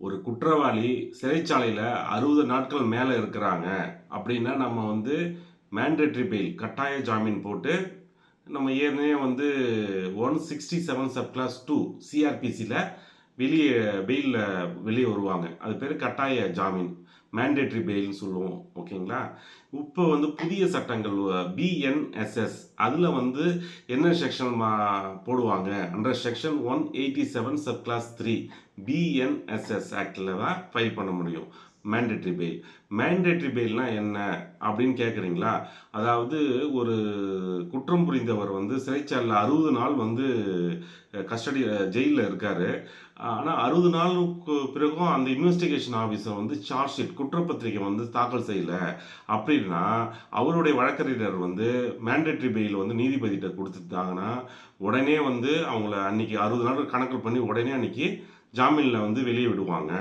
ஒரு குற்றவாளி சிறைச்சாலையில் அறுபது நாட்கள் மேலே இருக்கிறாங்க அப்படின்னா நம்ம வந்து மேண்டேட்ரி பெயில் கட்டாய ஜாமீன் போட்டு நம்ம ஏற்கனவே வந்து one sixty seven sub clause two சிஆர்பிசியில் வெளியே பெயிலில் வெளியே வருவாங்க. அது பேர் கட்டாய ஜாமீன். மேண்டேட்ரி பெயில்னு சொல்லுவோம் ஓகேங்களா? இப்போ வந்து புதிய சட்டங்கள் பிஎன்எஸ்எஸ் அதில் வந்து என்ன செக்ஷன் போடுவாங்க? Under section one eighty seven sub clause three BNSS ஆக்டில் தான் ஃபைல் பண்ண முடியும். மேண்டேட்ரி பெயில் மேண்டேட்ரி பெயில்னா என்ன அப்படின்னு கேட்குறீங்களா அதாவது ஒரு குற்றம் புரிந்தவர் வந்து சிறைச்சாலில் அறுபது நாள் வந்து கஸ்டடி ஜெயிலில் இருக்கார். ஆனால் அறுபது நாளுக்கு பிறகும் அந்த இன்வெஸ்டிகேஷன் ஆஃபீஸர் வந்து சார்ஜ் ஷீட் குற்றப்பத்திரிக்கை வந்து தாக்கல் செய்யலை. அப்படின்னா அவருடைய வழக்கறிஞர் வந்து மேண்டேட்ரி பெயில் வந்து நீதிபதிகிட்ட கொடுத்துட்டாங்கன்னா உடனே வந்து அவங்கள அன்னைக்கு அறுபது நாள் கணக்கு பண்ணி உடனே அன்னைக்கு ஜாமீனில் வந்து வெளியே விடுவாங்க.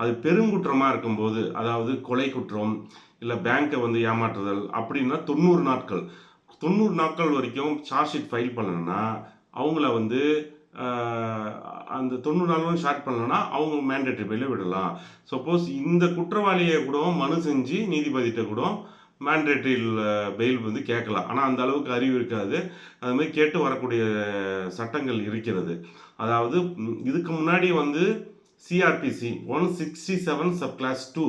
அது பெருங்குற்றமாக இருக்கும்போது அதாவது கொலை குற்றம் இல்லை பேங்க்கை வந்து ஏமாற்றுதல் அப்படின்னா தொண்ணூறு நாட்கள். தொண்ணூறு நாட்கள் வரைக்கும் சார்ஜ் ஷீட் ஃபைல் பண்ணணும்னா அவங்கள வந்து அந்த தொண்ணூறு நாளும் ஷார்ட் பண்ணலன்னா அவங்க மேண்டேட்டரி பெயில விடலாம். சப்போஸ் இந்த குற்றவாளியை கூட மனு செஞ்சு நீதிபதிகிட்ட கூட மேண்டேட்டரி பெயில் வந்து கேட்கலாம். ஆனால் அந்த அளவுக்கு அறிவு இருக்காது. அது மாதிரி கேட்டு வரக்கூடிய சட்டங்கள் இருக்கிறது. அதாவது இதுக்கு முன்னாடி வந்து CrPC one sixty seven sub clause two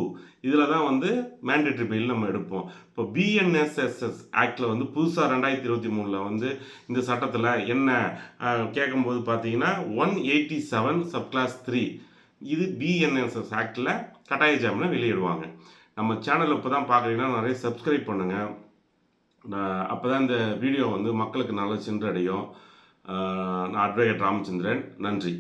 இதில் தான் வந்து மேண்டேட்டரி பெயில் நம்ம எடுப்போம். இப்போ பிஎன்எஸ்எஸ்எஸ் ஆக்டில் வந்து புதுசாக ரெண்டாயிரத்தி இருபத்தி மூணில் வந்து இந்த சட்டத்தில் என்ன கேட்கும்போது பார்த்தீங்கன்னா one eighty seven sub clause three இது பிஎன்எஸ்எஸ் ஆக்டில் கட்டாய ஜாமீனை வெளியிடுவாங்க. நம்ம சேனல் இப்போ தான் பார்க்குறீங்கன்னா நிறைய சப்ஸ்கிரைப் பண்ணுங்கள் அப்போ தான் இந்த வீடியோ வந்து மக்களுக்கு நல்லா சென்றடையும். நான் அட்வொகேட் ராமச்சந்திரன். நன்றி.